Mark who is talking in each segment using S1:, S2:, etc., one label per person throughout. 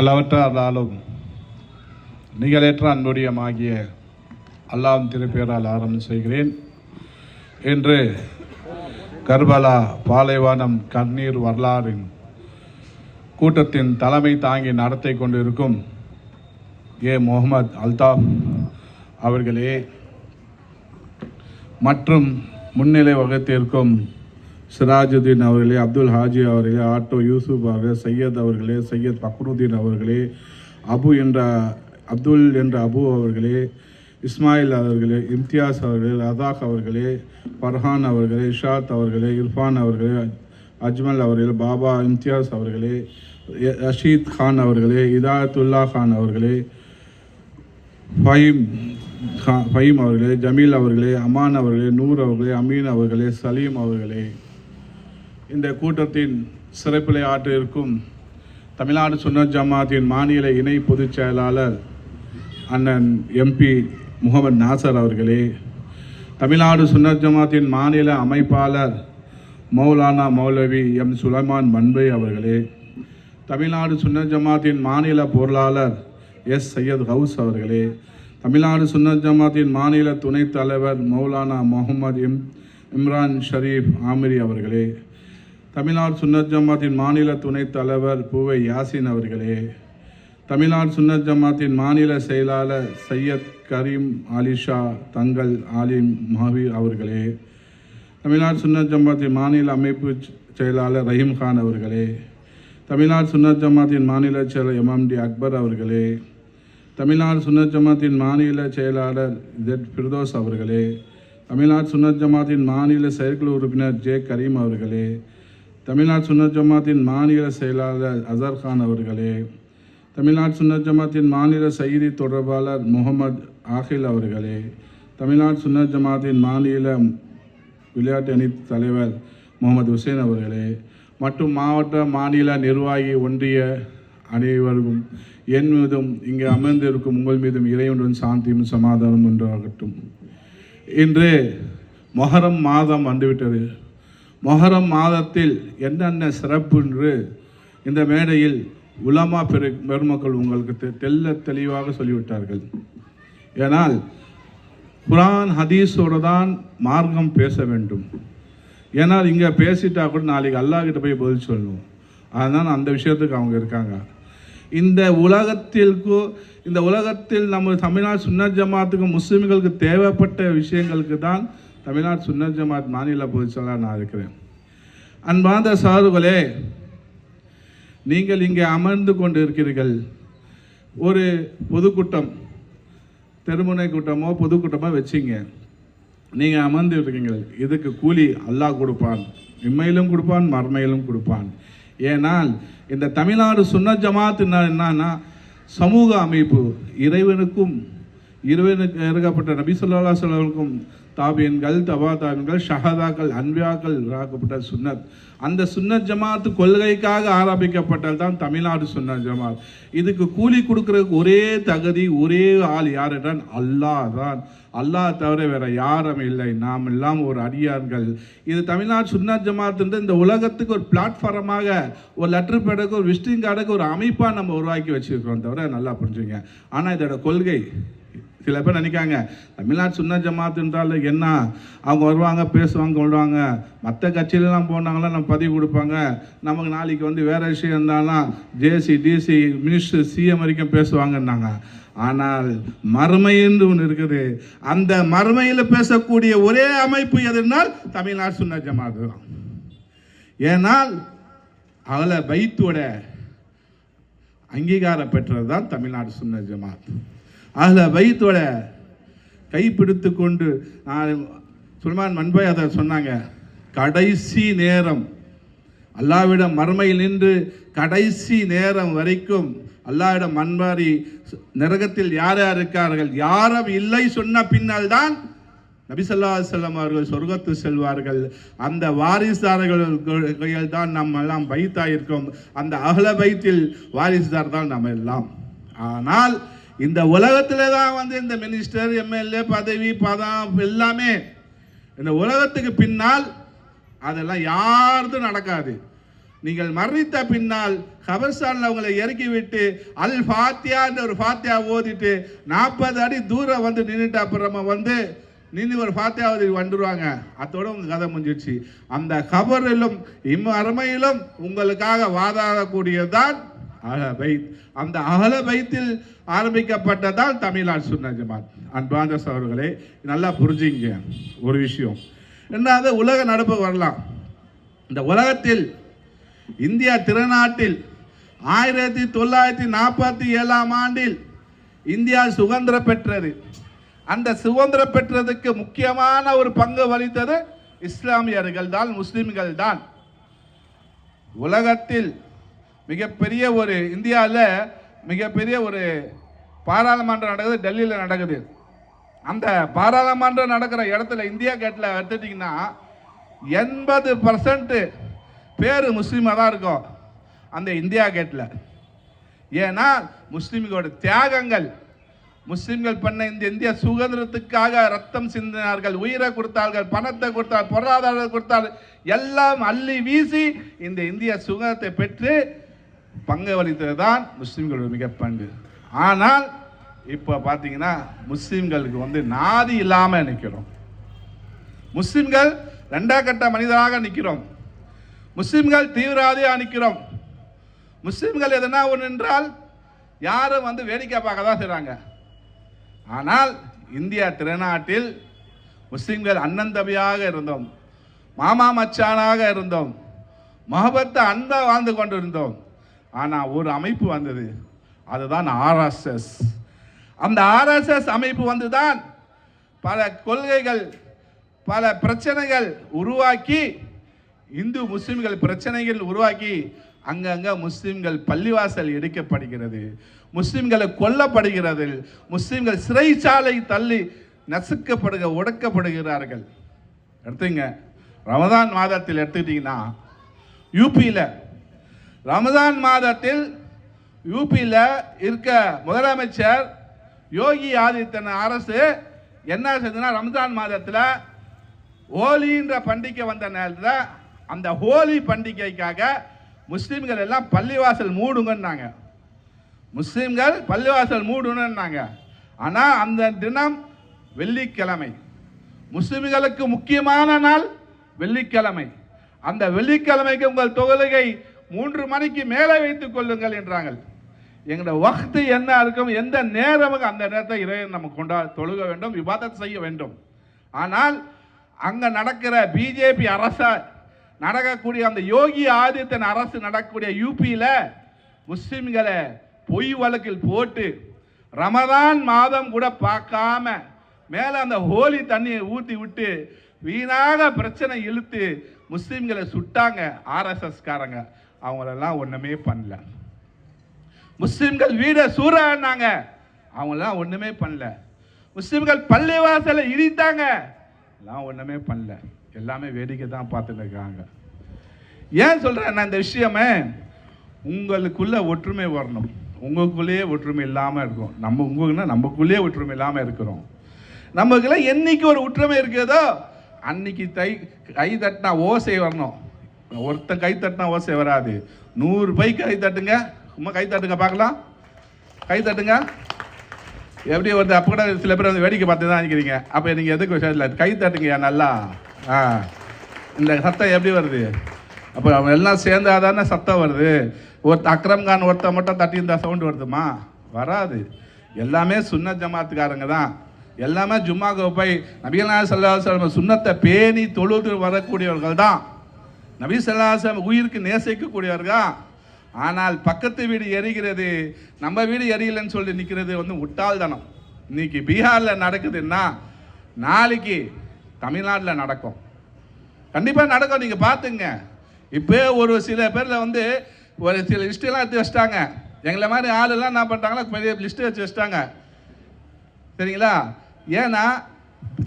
S1: அளவற்ற அருளாலும் நிகழற்ற அன்புடையமாகிய அல்லாஹ்வின் திருப்பேரால் ஆரம்பம் செய்கிறேன். இன்று கர்பலா பாலைவானம் கண்ணீர் வரலாறின் கூட்டத்தின் தலைமை தாங்கி நடத்தி கொண்டிருக்கும் ஏ முகமது அல்தாப் அவர்களே மற்றும் முன்னிலை வகுத்திருக்கும் சிராஜுதீன் அவர்களே அப்துல் ஹாஜி அவர்களே ஆட்டோ யூசுப் அவர்களே சையத் அவர்களே சையத் பக்ருதீன் அவர்களே அபு என்ற அப்துல் என்ற அபு அவர்களே இஸ்மாயில் அவர்களே இம்தியாஸ் அவர்களே ரதாக் அவர்களே ஃபர்ஹான் அவர்களே இஷாத் அவர்களே இர்ஃபான் அவர்களே அஜ்மல் அவர்களே பாபா இம்தியாஸ் அவர்களே ரஷீத் கான் அவர்களே இதாயத்துல்லா கான் அவர்களே ஃபஹீம் கா- ஃபஹீம் அவர்களே ஜமீல் அவர்களே அமான் அவர்களே நூர் அவர்களே அமீன் அவர்களே சலீம் அவர்களே. இந்த கூட்டத்தின் சிறப்பிலை ஆற்ற இருக்கும் தமிழ்நாடு சுன்னர் ஜமாத்தின் மாநில இணை பொதுச் செயலாளர் அண்ணன் எம்பி முகமது நாசர் அவர்களே தமிழ்நாடு சுன்னர் ஜமாத்தின் மாநில அமைப்பாளர் மௌலானா மௌலவி எம். சுலைமான் மன்பை அவர்களே தமிழ்நாடு சுன்னர் ஜமாத்தின் மாநில பொருளாளர் எஸ். சையத் ஹவுஸ் அவர்களே தமிழ்நாடு சுன்னர் ஜமாத்தின் மாநில துணைத் தலைவர் மௌலானா முகமது இம். இம்ரான் ஷரீப் ஆமிரி அவர்களே தமிழ்நாடு சுன்னத் ஜமாத்தின் மாநில துணைத் தலைவர் பூவை யாசின் அவர்களே. தமிழ்நாடு சுன்னத் ஜமாத்தின் மாநில செயலாளர் சையத் கரீம் ஆலிஷா தங்கள் ஆலிம் மஹவீர் அவர்களே. தமிழ்நாடு சுன்னத் ஜமாத்தின் மாநில அமைப்பு செயலாளர் ரஹீம் கான் அவர்களே. தமிழ்நாடு சுன்னத் ஜமாத்தின் மாநில செயலர் எம்எம்டி அக்பர் அவர்களே. தமிழ்நாடு சுன்னத் ஜமாத்தின் மாநில செயலாளர் ஜெட் ஃபிர்தோஸ் அவர்களே. தமிழ்நாடு சுன்னத் ஜமாத்தின் மாநில செயற்குழு உறுப்பினர் ஜே. கரீம் அவர்களே. தமிழ்நாடு சுன்னத் ஜமாத்தின் மாநில செயலாளர் அசர்கான் அவர்களே தமிழ்நாடு சுன்னத் ஜமாத்தின் மாநில செய்தி தொடர்பாளர் முகமது ஆகில் அவர்களே தமிழ்நாடு சுன்னத் ஜமாத்தின் மாநில விளையாட்டு அணி தலைவர் முகமது ஹுசேன் அவர்களே மற்றும் மாவட்ட மாநில நிர்வாகி ஒன்றிய அனைவருக்கும் என் மீதும் இங்கே அமர்ந்திருக்கும் உங்கள் மீதும் இறைவனுடன் சாந்தியும் சமாதானம் உண்டாகட்டும். இன்று மொஹரம் மாதம் வந்துவிட்டது. மொஹரம் மாதத்தில் என்னென்ன சிறப்பு என்று இந்த மேடையில் உலமா பெரு பெருமக்கள் உங்களுக்கு தெ- தெளிவாக சொல்லிவிட்டார்கள். ஏனால் குரான் ஹதீஸோடு தான் மார்க்கம் பேச வேண்டும். ஏன்னால் இங்கே பேசிட்டா கூட நாளைக்கு அல்லாஹ்கிட்ட போய் பதில் சொல்லுவோம். அதனால் அந்த விஷயத்துக்கு அவங்க இருக்காங்க. இந்த உலகத்திற்கு இந்த உலகத்தில் நம்ம தமிழ்நாடு சுன்னத் ஜமாத்துக்கு முஸ்லீம்களுக்கு தேவைப்பட்ட விஷயங்களுக்கு தான் தமிழ்நாடு சுன்னர் ஜமாத் மாநில பொதுச்செயலாளர் நான் இருக்கிறேன். அன்பார்ந்த சாதுகளே நீங்கள் இங்கே அமர்ந்து கொண்டு இருக்கிறீர்கள் ஒரு பொதுக்கூட்டம் தெருமுனை கூட்டமோ பொதுக்கூட்டமோ வச்சிங்க. நீங்கள் அமர்ந்து இருக்கீங்க இதுக்கு கூலி அல்லாஹ் கொடுப்பான். இம்மையிலும் கொடுப்பான் மறுமையிலும் கொடுப்பான். ஏனால் இந்த தமிழ்நாடு சுன்ன ஜமாத் என்னன்னா சமூக அமைப்பு இறைவனுக்கும் இருவருக்கு இறக்கப்பட்ட நபி சொல்லா சொல்லவர்களுக்கும் தாபியன்கள் தபா தாபியன்கள் ஷஹதாக்கள் அன்பியாக்கள் இறக்கப்பட்ட சுன்னத். அந்த சுன்னத் ஜமாத்து கொள்கைக்காக ஆரம்பிக்கப்பட்டது தான் தமிழ்நாடு சுன்னத் ஜமாத் இதுக்கு கூலி கொடுக்குறதுக்கு ஒரே தகுதி ஒரே ஆள் யார் அல்லாஹ் தான். அல்லாஹ் தவிர வேற யாரும் இல்லை. நாம் எல்லாம் ஒரு அடியார்கள். இது தமிழ்நாடு சுன்னத் ஜமாத்துன்ற இந்த உலகத்துக்கு ஒரு பிளாட்ஃபார்மாக ஒரு லெட்டர் பேடுக்கு ஒரு விசிட்டிங் கார்டுக்கு ஒரு அமைப்பாக நம்ம உருவாக்கி வச்சுருக்கிறோம் தவிர நல்லா புரிஞ்சுங்க. ஆனால் இதோட கொள்கை சில பேர் நினைக்காங்க தமிழ்நாடு சுன்ன ஜமாத் என்றால் என்ன? அவங்க வருவாங்க பேசுவாங்க கொள்வாங்க. மற்ற கட்சியிலலாம் போனாங்களா நம்ம பதிவு கொடுப்பாங்க. நமக்கு நாளைக்கு வந்து வேறு விஷயம் இருந்தாலும் ஜேசி டிசி மினிஸ்டர் சிஎம் வரைக்கும் பேசுவாங்கன்னாங்க. ஆனால் மறுமை என்று ஒன்று இருக்குது. அந்த மறுமையில் பேசக்கூடிய ஒரே அமைப்பு எதுனால் தமிழ்நாடு சுன்ன ஜமாத் தான். ஏனால் அவளை பைத்தோட அங்கீகாரம் பெற்றது தான் தமிழ்நாடு சுன்ன ஜமாத். அதில் பைத்தோட கைப்பிடித்து கொண்டு நான் சுல்மான் மண்பாய் அதை சொன்னாங்க கடைசி நேரம். அல்லாவிடம் மறுமையில் நின்று கடைசி நேரம் வரைக்கும் அல்லாவிடம் மண்பாரி நரகத்தில் யார் யார் இருக்கார்கள் யாரும் இல்லை சொன்ன பின்னால் தான் நபிசல்லா செல்லம் அவர்கள் சொர்க்கத்து செல்வார்கள். அந்த வாரிசுதாரர்கள் தான் நம்ம எல்லாம் பைத்தாயிருக்கோம். அந்த அகல பைத்தில் வாரிசுதார் தான் நம்ம எல்லாம். ஆனால் இந்த உலகத்தில் தான் வந்து இந்த மினிஸ்டர் எம்எல்ஏ பதவி பதம் எல்லாமே. இந்த உலகத்துக்கு பின்னால் அதெல்லாம் யாருக்கும் நடக்காது. நீங்கள் மரணித்த பின்னால் கபர்ஸ்தான்ல அவங்களை இறக்கி விட்டு அல் ஃபாத்தியான்னு ஒரு ஃபாத்தியா ஓதிட்டு நாற்பது அடி தூரம் வந்து நின்றுட்டு அப்புறமா வந்து நின்று ஒரு ஃபாத்தியா ஓதி வந்துடுவாங்க அதோட உங்கள் கதை முடிஞ்சிடுச்சு. அந்த கபரிலும் இம்மரமையிலும் உங்களுக்காக வாதாடக்கூடியதுதான் அகல பைத். அந்த அகல பைத்தில் ஆரம்பிக்கப்பட்டதால் தமிழால் சுன்ன ஜமாத் அன்பாந்த சவர்களே நல்லா புரிஞ்சுங்க ஒரு விஷயம். ரெண்டாவது உலக நடப்பு வரலாம். இந்த உலகத்தில் இந்தியா திருநாட்டில் ஆயிரத்தி தொள்ளாயிரத்தி நாற்பத்தி ஏழாம் ஆண்டில் இந்தியா சுதந்திரம் பெற்றது. அந்த சுதந்திரம் பெற்றதுக்கு முக்கியமான ஒரு பங்கு வகித்தது இஸ்லாமியர்கள் தான் முஸ்லிம்கள் தான். உலகத்தில் மிகப்பெரிய ஒரு இந்தியாவில் மிகப்பெரிய ஒரு பாராளுமன்றம் நடக்குது டெல்லியில் நடக்குது. அந்த பாராளுமன்றம் நடக்கிற இடத்துல இந்தியா கேட்டில் எடுத்துட்டிங்கன்னா எண்பது பர்சன்ட்டு பேர் முஸ்லீமாக தான் இருக்கும் அந்த இந்தியா கேட்டில் ஏன்னா முஸ்லீம்களோட தியாகங்கள் முஸ்லீம்கள் பண்ண இந்த இந்திய சுதந்திரத்துக்காக ரத்தம் சிந்தினார்கள் உயிரை கொடுத்தார்கள் பணத்தை கொடுத்தார் பொருளாதாரத்தை கொடுத்தார்கள் எல்லாம் அள்ளி வீசி இந்த இந்திய சுதந்திரத்தை பெற்று பங்கு வலித்தது தான் முஸ்லிம்களோட மிக பங்கு. ஆனால் இப்போ பார்த்தீங்கன்னா முஸ்லீம்களுக்கு வந்து நாதி இல்லாமல் நிற்கிறோம் முஸ்லீம்கள் ரெண்டாம் கட்ட மனிதராக நிற்கிறோம் முஸ்லீம்கள் தீவிரவாதியாக நிற்கிறோம் முஸ்லீம்கள் எதனா ஒன்று என்றால் யாரும் வந்து வேடிக்கை பார்க்க தான் செய்கிறாங்க ஆனால் இந்தியா திருநாட்டில் முஸ்லீம்கள் அண்ணன் இருந்தோம். மாமா மச்சானாக இருந்தோம். மொஹபத்தை அன்பாக வாழ்ந்து கொண்டிருந்தோம். ஆனால் ஒரு அமைப்பு வந்தது. அதுதான் ஆர்எஸ்எஸ் அந்த ஆர்எஸ்எஸ் அமைப்பு வந்துதான் பல கொள்கைகள் பல பிரச்சனைகள் உருவாக்கி இந்து முஸ்லிம்கள் பிரச்சனைகள் உருவாக்கி அங்கங்கே முஸ்லிம்கள் பள்ளிவாசல் எடுக்கப்படுகிறது. முஸ்லிம்களை கொல்லப்படுகிறது. முஸ்லிம்கள் சிறைச்சாலை தள்ளி நசுக்கப்படுக உடக்கப்படுகிறார்கள் எடுத்துங்க ரமதான் மாதத்தில் எடுத்துக்கிட்டிங்கன்னா யூபியில் ரமதான் மாதத்தில் யூபியில் இருக்க முதலமைச்சர் யோகி ஆதித்யநாத் அரசு என்ன செய்ததுன்னா ரம்ஜான் மாதத்தில் ஹோலின்ற பண்டிகை வந்த நேரத்தில் அந்த ஹோலி பண்டிகைக்காக முஸ்லீம்கள் எல்லாம் பள்ளிவாசல் மூடுங்கன்னாங்க. முஸ்லீம்கள் பள்ளிவாசல் மூடணும்னாங்க ஆனால் அந்த தினம் வெள்ளிக்கிழமை. முஸ்லிம்களுக்கு முக்கியமான நாள் வெள்ளிக்கிழமை. அந்த வெள்ளிக்கிழமைக்கு உங்கள் தொழுகை மூன்று மணிக்கு மேலே வைத்துக் கொள்ளுங்கள் என்றாங்க எங்களோட வக்து என்ன இருக்கும் எந்த நேரமும் அந்த நேரத்தை இறைவன் நம்ம கொண்டா தொழுக வேண்டும் விவாதம் செய்ய வேண்டும். ஆனால் அங்கே நடக்கிற பிஜேபி அரச நடக்கக்கூடிய அந்த யோகி ஆதித்தன் அரசு நடக்கக்கூடிய யூபியில் முஸ்லிம்களை பொய் வழக்கில் போட்டு ரமதான் மாதம் கூட பார்க்காம மேலே அந்த ஹோலி தண்ணியை ஊற்றி விட்டு வீணாக பிரச்சனை இழுத்து முஸ்லீம்களை சுட்டாங்க ஆர்எஸ்எஸ்காரங்க அவங்களெல்லாம் ஒன்றுமே பண்ணல. முஸ்லீம்கள் வீடை சூறாடினாங்க அவங்களாம் ஒன்றுமே பண்ணல. முஸ்லிம்கள் பள்ளிவாசலை இடித்தாங்க. எல்லாம் ஒன்றுமே பண்ணல. எல்லாமே வேடிக்கை தான் பார்த்துட்டு இருக்காங்க. ஏன் சொல்கிறேன் நான் இந்த விஷயமே உங்களுக்குள்ளே ஒற்றுமை வரணும். உங்களுக்குள்ளேயே ஒற்றுமை இல்லாமல் இருக்கும். நம்ம உங்களுக்குன்னா நமக்குள்ளேயே ஒற்றுமை இல்லாமல் இருக்கிறோம். நமக்குலாம் என்னைக்கு ஒரு ஒற்றுமை இருக்கிறதோ அன்னைக்கு தை கை தட்டினா ஓசை வரணும். ஒருத்தன் கை தட்டினா ஓசை வராது. நூறு பை கை தட்டுங்க. சும்மா கை தட்டுங்க பார்க்கலாம். கை தட்டுங்க. எப்படி வருது அப்போ கூட சில பேர் வந்து வேடிக்கை பார்த்து தான் நினைக்கிறீங்க அப்போ நீங்கள் எதுக்கு விஷயம் இல்லை. கை தட்டுங்கய்யா நல்லா. ஆ. இந்த சத்தம் எப்படி வருது? அப்போ அவன் எல்லாம் சேர்ந்தாதானே சத்தம் வருது. ஒரு அக்ரம் கான் ஒருத்தன் மட்டும் தட்டி இருந்தால் சவுண்டு வருதுமா? வராது. எல்லாமே சுன்ன ஜமாத்துக்காரங்க தான். எல்லாமே ஜும்மாக்கு போய் நபிகள்னா சல்லாஹ் சுண்ணத்தை பேணி தொழுது வரக்கூடியவர்கள் தான். நபி சொல்லாசம் உயிருக்கு நேசிக்கக்கூடியவர்கள்? ஆனால் பக்கத்து வீடு எரிகிறது. நம்ம வீடு எரியலைன்னு சொல்லி நிற்கிறது வந்து முட்டாள்தனம். இன்னைக்கு பீகாரில் நடக்குதுன்னா நாளைக்கு தமிழ்நாட்டில் நடக்கும். கண்டிப்பாக நடக்கும். நீங்கள் பார்த்துங்க. இப்போ ஒரு சில பேரில் வந்து ஒரு சில லிஸ்ட்டெல்லாம் எடுத்து வச்சிட்டாங்க. எங்களை மாதிரி ஆளெல்லாம் என்ன பண்ணிட்டாங்களா பெரிய லிஸ்ட்டு வச்சு வச்சிட்டாங்க. சரிங்களா? ஏன்னா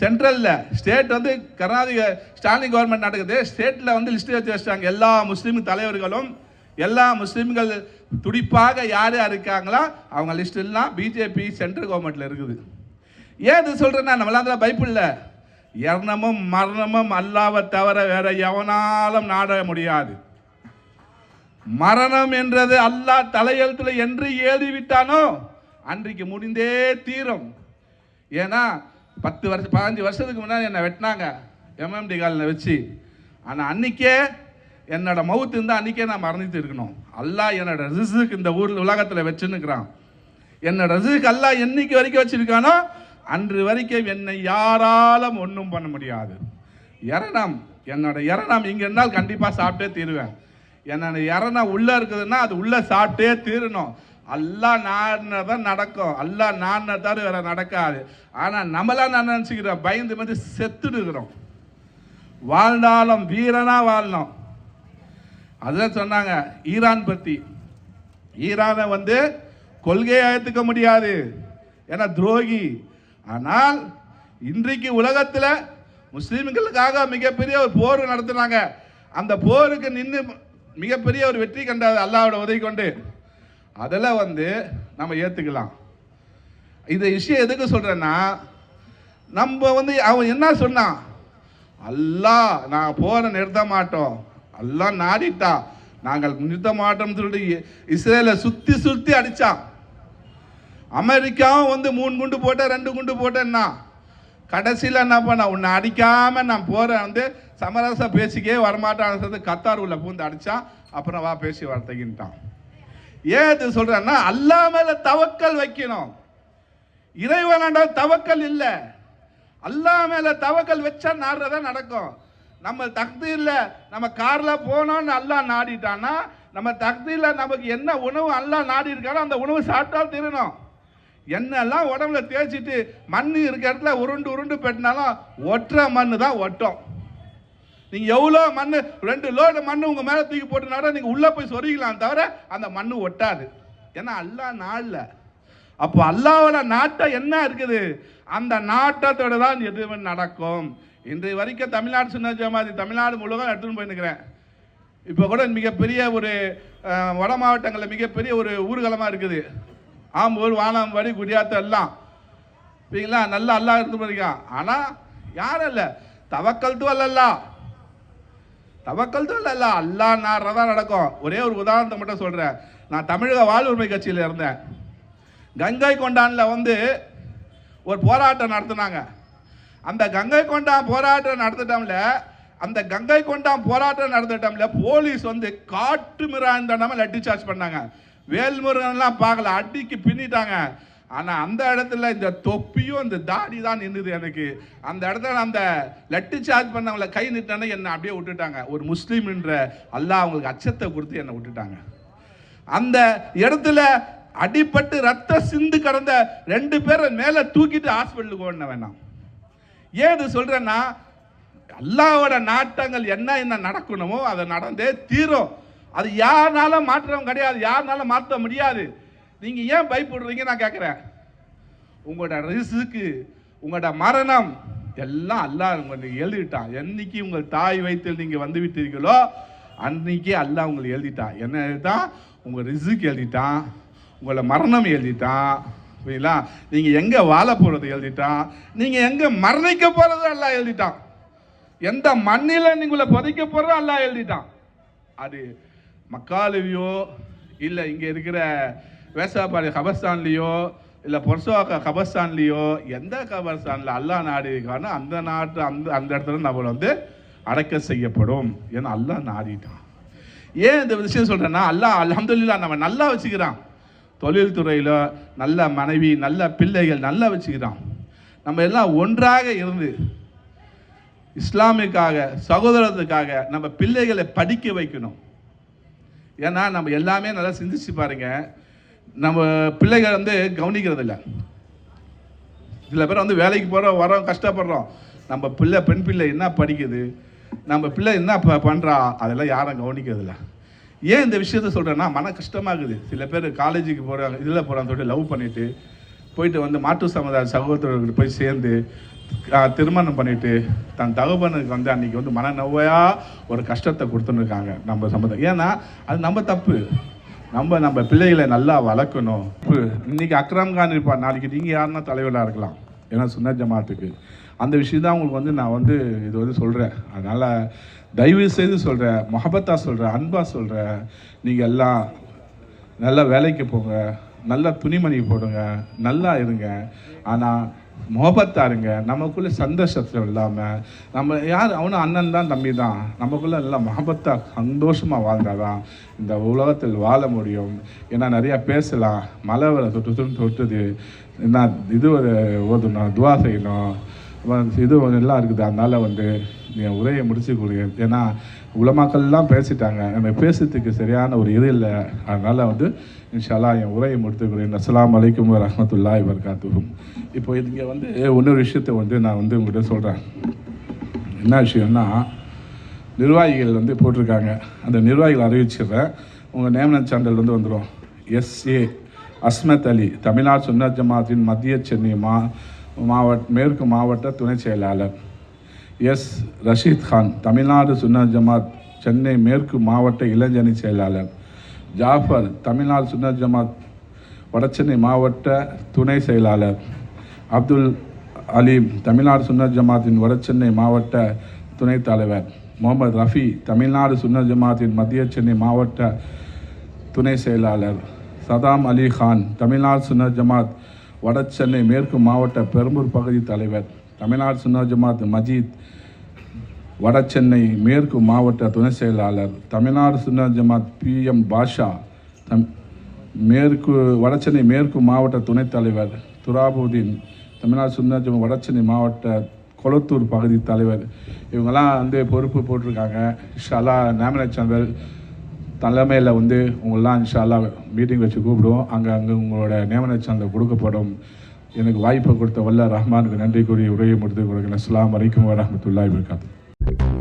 S1: சென்ட்ரலில் ஸ்டேட் வந்து கர்நாடக ஸ்டாலின் கவர்மெண்ட் நடக்குது. ஸ்டேட்டில் வந்து லிஸ்ட் வச்சு வச்சிட்டாங்க. எல்லா முஸ்லீம் தலைவர்களும் எல்லா முஸ்லீம்கள் துடிப்பாக யார் யார் இருக்காங்களோ அவங்க லிஸ்ட் பிஜேபி சென்ட்ரல் கவர்மெண்ட்டில் இருக்குது. ஏன் இது சொல்கிறேன்னா நம்மளாம் பைப்பு பைப்பிளில் இரணமும் மரணமும் அல்லாவை தவிர வேற எவனாலும் நாட முடியாது. மரணம் என்றது அல்லாஹ் தலையெழுத்தில் என்று எழுதி விட்டானோ அன்றைக்கு முடிந்தே தீரும். ஏன்னா பத்து வருஷம் பதினஞ்சு வருஷத்துக்கு முன்னாடி என்னை வெட்டினாங்க. எம்எம்டி காலில் வச்சு. ஆனால் அன்னைக்கே என்னோட மவுத்து இருந்தால் அன்றைக்கே நான் மறந்துட்டு இருக்கணும். அல்லா என்னோட ரிசுக்கு இந்த ஊரில் உலகத்தில் வச்சுன்னுக்கிறான். என்னோட ரிசுக்கு அல்லா என்னைக்கு வரைக்கும் வச்சுருக்கானோ அன்று வரைக்கும் என்னை யாராலும் ஒன்றும் பண்ண முடியாது. இரணம் என்னோட இரணம் இங்கே இருந்தால் கண்டிப்பாக சாப்பிட்டே தீருவேன். என்னோட இரணம் உள்ளே இருக்குதுன்னா அது உள்ளே சாப்பிட்டே தீரணும். அல்லா நான் நடக்கும். அல்லாஹ் நான் தவிர வேற நடக்காது. ஆனால் நம்மளாம் நான் நினச்சிக்கிறோம்? பயந்து வந்து செத்துடுகிறோம். வாழ்ந்தாலும் வீரனாக வாழணும். அதுதான் சொன்னாங்க ஈரான் பற்றி ஈரானை வந்து கொள்கையை ஏற்றுக்க முடியாது. ஏன்னா துரோகி. ஆனால் இன்றைக்கு உலகத்தில் முஸ்லீம்களுக்காக மிகப்பெரிய ஒரு போர் நடத்துனாங்க. அந்த போருக்கு நின்று மிகப்பெரிய ஒரு வெற்றி கண்டாது அல்லாவோட உதவி கொண்டு. அதில் வந்து நம்ம ஏற்றுக்கலாம் இந்த விஷயம் எதுக்கு சொல்கிறேன்னா நம்ம வந்து அவன் என்ன சொன்னான்? அல்லா நான் போரை நிறுத்த மாட்டோம். எல்லாம் நாடிட்டா. நாங்கள் நிறுத்த மாட்டோம்னு சொல்லிட்டு இ- இஸ்ரேலை சுற்றி சுற்றி அடித்தான் அமெரிக்காவும் வந்து மூணு குண்டு போட்டேன் ரெண்டு குண்டு போட்டேன்னா கடைசியில் என்ன பண்ண உன்னை அடிக்காம நான் போகிறேன் வந்து சமரச பேசிக்கே வரமாட்டான் கத்தார் உள்ள பூந்து அடித்தான் அப்புறம் வா பேசி வரத்தகின்ட்டான் ஏன் இது சொல்கிறேன்னா அல்லா மேல தவக்கல் வைக்கணும். இறைவனாண்ட தவக்கல் இல்லை. அல்லா மேல தவக்கல் வச்சா நாடுறதா நடக்கும். நம்ம தகுதியில் நம்ம கார்ல போனோம்னு அல்லா நாடிட்டான்னா நம்ம தகுதியில் நமக்கு என்ன உணவு அல்லா நாடி இருக்கானோ அந்த உணவு சாப்பிட்டால் திருணும் என்னெல்லாம் உடம்புல தேய்ச்சிட்டு மண் இருக்கிற இடத்துல உருண்டு உருண்டு பெட்டினாலும் ஒட்டுற மண்ணு தான் ஒட்டும். நீங்க எவ்வளோ மண் ரெண்டு லோடு மண் உங்க மேல தூக்கி போட்டுனாட நீங்க உள்ள போய் சொருகிக்கலாம் தவிர அந்த மண் ஒட்டாது. ஏன்னா அல்லாஹ் நாள்ல. அப்போ அல்லாவோட நாட்டம் என்ன இருக்குது? அந்த நாட்டத்தோட தான் எதுவுமே நடக்கும். இன்றைய வரைக்கும் தமிழ்நாடு சின்ன ஜமாதி தமிழ்நாடு முழுவதும் எடுத்துன்னு போயிருக்கிறேன் இப்போ கூட மிகப்பெரிய ஒரு வட மாவட்டங்களில் மிகப்பெரிய ஒரு ஊர்கலமாக இருக்குது. ஆம்பூர் வானம்பாடி குடியாத்தம் எல்லாம். சரிங்களா நல்லா அல்லா இருந்து போயிருக்கான். ஆனால் யாரும் இல்லை. தவக்கல் தூ தவக்கல் தான் இல்லை அல்லா தான் நடக்கும். ஒரே ஒரு உதாரணத்தை மட்டும் சொல்கிறேன் நான் தமிழக வாழ்வுரிமை கட்சியில் இருந்தேன். கங்கை கொண்டானில் வந்து ஒரு போராட்டம் நடத்தினாங்க. அந்த கங்கை கொண்டான் போராட்டம் நடத்திட்டோம்ல அந்த கங்கை கொண்டான் போராட்டம் நடத்திட்டோம்ல போலீஸ் வந்து காட்டு மிராந்தனமாக லட்டி சார்ஜ் பண்ணாங்க. வேல்முருகன்லாம் பார்க்கல அடிக்கு பின்னிட்டாங்க. ஆனால் அந்த இடத்துல இந்த தொப்பியும் அந்த தாடி தான் நின்றுது எனக்கு. அந்த இடத்துல அந்த லட்டு சார்ஜ் பண்ணவங்கள கை நிட்டானே என்னை அப்படியே விட்டுட்டாங்க. ஒரு முஸ்லீம்ன்ற அல்லாஹ் அவங்களுக்கு அச்சத்தை கொடுத்து என்னை விட்டுட்டாங்க. அந்த இடத்துல அடிப்பட்டு ரத்த சிந்து கடந்த ரெண்டு பேரை மேலே தூக்கிட்டு ஹாஸ்பிட்டலுக்கு ஓடின வேணாம் ஏன் இது சொல்கிறேன்னா அல்லாவோட நாட்டங்கள் என்ன என்ன நடக்கணுமோ அதை நடந்தே தீரும். அது யாருனாலும் மாற்றம் கிடையாது யாருனாலும் மாற்ற முடியாது. நீங்க ஏன் பயப்படுறீங்க? நான் கேட்குறேன் உங்களோட ரிசுக்கு உங்களோட மரணம் எல்லாம் அல்லாஹ் உங்களை எழுதிட்டான். என்னைக்கு உங்கள் தாய் வயிற்றில் நீங்கள் வந்து விட்டீர்களோ அன்னைக்கே அல்லாஹ் உங்களை எழுதிட்டான். என்ன எழுதிட்டான்? உங்கள் ரிசுக்கு எழுதிட்டான். உங்களை மரணம் எழுதிட்டான். புரியுங்களா நீங்கள் எங்கே வாழ போகிறது எழுதிட்டான். நீங்கள் எங்கே மரணிக்க போகிறது எல்லாம் எழுதிட்டான். எந்த மண்ணில் நீங்களை புதைக்க போகிறதோ அல்லாஹ் எழுதிட்டான். அது மக்காலுவியோ இல்லை இங்கே இருக்கிற வேசாபாடி கபஸ்தான்லேயோ இல்லை பொர்சோவாக்க கபஸ்தான்லேயோ எந்த கபஸ்தானில் அல்லாஹ் நாடு இருக்கானோ அந்த நாட்டு அந்த அந்த இடத்துல நம்மளை வந்து அடக்க செய்யப்படும். ஏன்னா அல்லாஹ் நாடிட்டான்? ஏன் இந்த விஷயம் சொல்கிறேன்னா அல்லா அலமதுல்லா நம்ம நல்லா வச்சுக்கிறான். தொழில்துறையில் நல்ல மனைவி நல்ல பிள்ளைகள் நல்லா வச்சுக்கிறான். நம்ம எல்லாம் ஒன்றாக இருந்து இஸ்லாமிக்காக சகோதரத்துக்காக நம்ம பிள்ளைகளை படிக்க வைக்கணும். ஏன்னா நம்ம எல்லாமே நல்லா சிந்திச்சு பாருங்கள் நம்ம பிள்ளைகள் வந்து கவனிக்கிறது இல்லை சில பேர் வந்து வேலைக்கு போகிறோம் வரோம் கஷ்டப்படுறோம். நம்ம பிள்ளை பெண் பிள்ளை என்ன படிக்குது? நம்ம பிள்ளை என்ன ப பண்ணுறா அதெல்லாம் யாரும் கவனிக்கிறதில்ல. ஏன் இந்த விஷயத்த சொல்கிறேன்னா மன கஷ்டமாகுது. சில பேர் காலேஜுக்கு போகிறாங்க இதில் போகிறாங்க சொல்லிட்டு லவ் பண்ணிட்டு போயிட்டு வந்து மாற்று சமுதாய சகோதரர்கள் போய் சேர்ந்து திருமணம் பண்ணிட்டு தன் தகப்பனுக்கு வந்து அன்றைக்கி வந்து மன நோயா ஒரு கஷ்டத்தை கொடுத்துன்னு இருக்காங்க நம்ம சமுதாயம். ஏன்னா அது நம்ம தப்பு. நம்ம நம்ம பிள்ளைகளை நல்லா வளர்க்கணும். இப்ப இன்னைக்கு அக்ரம் கான் இருப்பார் நாளைக்கு நீங்கள் யாருன்னா தலைவராக இருக்கலாம். ஏன்னா சுன்ன ஜமாத்துக்கு. அந்த விஷயம் தான் உங்களுக்கு வந்து நான் வந்து இது வந்து சொல்கிறேன் அதனால் தயவு செய்து சொல்கிறேன் மொஹபத்தாக சொல்கிறேன் அன்பாக சொல்கிறேன் நீங்கள் எல்லாம் நல்லா வேலைக்கு போங்க நல்ல துணிமணி போடுங்க நல்லா இருங்க. ஆனால் முகபத்தாருங்க நமக்குள்ளே சந்தோஷத்தில் இல்லாமல் நம்ம யார் அவனும் அண்ணன் தான் தம்பி தான். நமக்குள்ளே நல்லா முகபத்தா சந்தோஷமாக வாழ்ந்தாதான் இந்த உலகத்தில் வாழ முடியும். ஏன்னா நிறையா பேசலாம் மழை வர தொட்டு தொட்டு தொட்டுது. என்ன இது ஒரு ஓதணும் துவா செய்யணும். இது எல்லாம் இருக்குது அதனால் வந்து என் உரையை முடிச்சு கொடுங்க ஏன்னா உலமாக்கள்லாம் பேசிட்டாங்க. என்னை பேசுறதுக்கு சரியான ஒரு இது இல்லை. அதனால் வந்து இன்ஷாலா என் உரையை முடித்துக்கிறேன் அஸ்லாம் அலைக்கும் வரஹ்மத்துல்லாஹி வபரகாத்துஹும் இப்போ இங்கே வந்து இன்னொரு விஷயத்தை வந்து நான் வந்து உங்கள்கிட்ட சொல்கிறேன் என்ன விஷயம்னா நிர்வாகிகள் வந்து போட்டிருக்காங்க. அந்த நிர்வாகிகள் அறிவிச்சிடுறேன். உங்கள் நேமன சான்றிதழ் வந்து வந்துடும் எஸ்ஏ அஸ்மத் அலி தமிழ்நாடு சுன்னத் ஜமாத்தின் மத்திய சென்னை மா மாவட்ட மேற்கு மாவட்ட துணை செயலாளர். எஸ். ரஷீத் கான் தமிழ்நாடு சுன்னத் ஜமாத் சென்னை மேற்கு மாவட்ட இளைஞனி செயலாளர். ஜாஃபர் தமிழ்நாடு சுன்னத் ஜமாத் வடசென்னை மாவட்ட துணை செயலாளர். அப்துல் அலீம் தமிழ்நாடு சுன்னர் ஜமாத்தின் வடசென்னை மாவட்ட துணைத் தலைவர். முகமது ரஃபி தமிழ்நாடு சுன்னர் ஜமாத்தின் மத்திய சென்னை மாவட்ட துணை செயலாளர். சதாம் அலி கான் தமிழ்நாடு சுன்னர் ஜமாத் வடசென்னை மேற்கு மாவட்ட பெரம்பூர் பகுதி தலைவர். தமிழ்நாடு சுன்னா ஜமாத் மஜீத் வடசென்னை மேற்கு மாவட்ட துணை செயலாளர் தமிழ்நாடு சுன்னா ஜமாத் பி எம் பாஷா தம் மேற்கு வடசென்னை மேற்கு மாவட்ட துணைத் தலைவர் துராபுதீன் தமிழ்நாடு சுன்னா ஜமாத் வடசென்னை மாவட்ட கொளத்தூர் பகுதி தலைவர். இவங்கெல்லாம் வந்து பொறுப்பு போட்டிருக்காங்க. இன்ஷால்லா நேமன சந்தல் தலைமையில் வந்து உங்களெலாம் இன்ஷால்லா மீட்டிங் வச்சு கூப்பிடுவோம். அங்கே அங்கே உங்களோட நியமன சான்றிதழ் கொடுக்கப்படும். எனக்கு வாய்ப்பை கொடுத்த வல்ல ரஹ்மானுக்கு நன்றி கூறி உரையை முடித்து கொடுக்கிறேன் அஸ்ஸலாமு அலைக்கும் வரஹ்மத்துல்லாஹி வபரகாத்துஹு.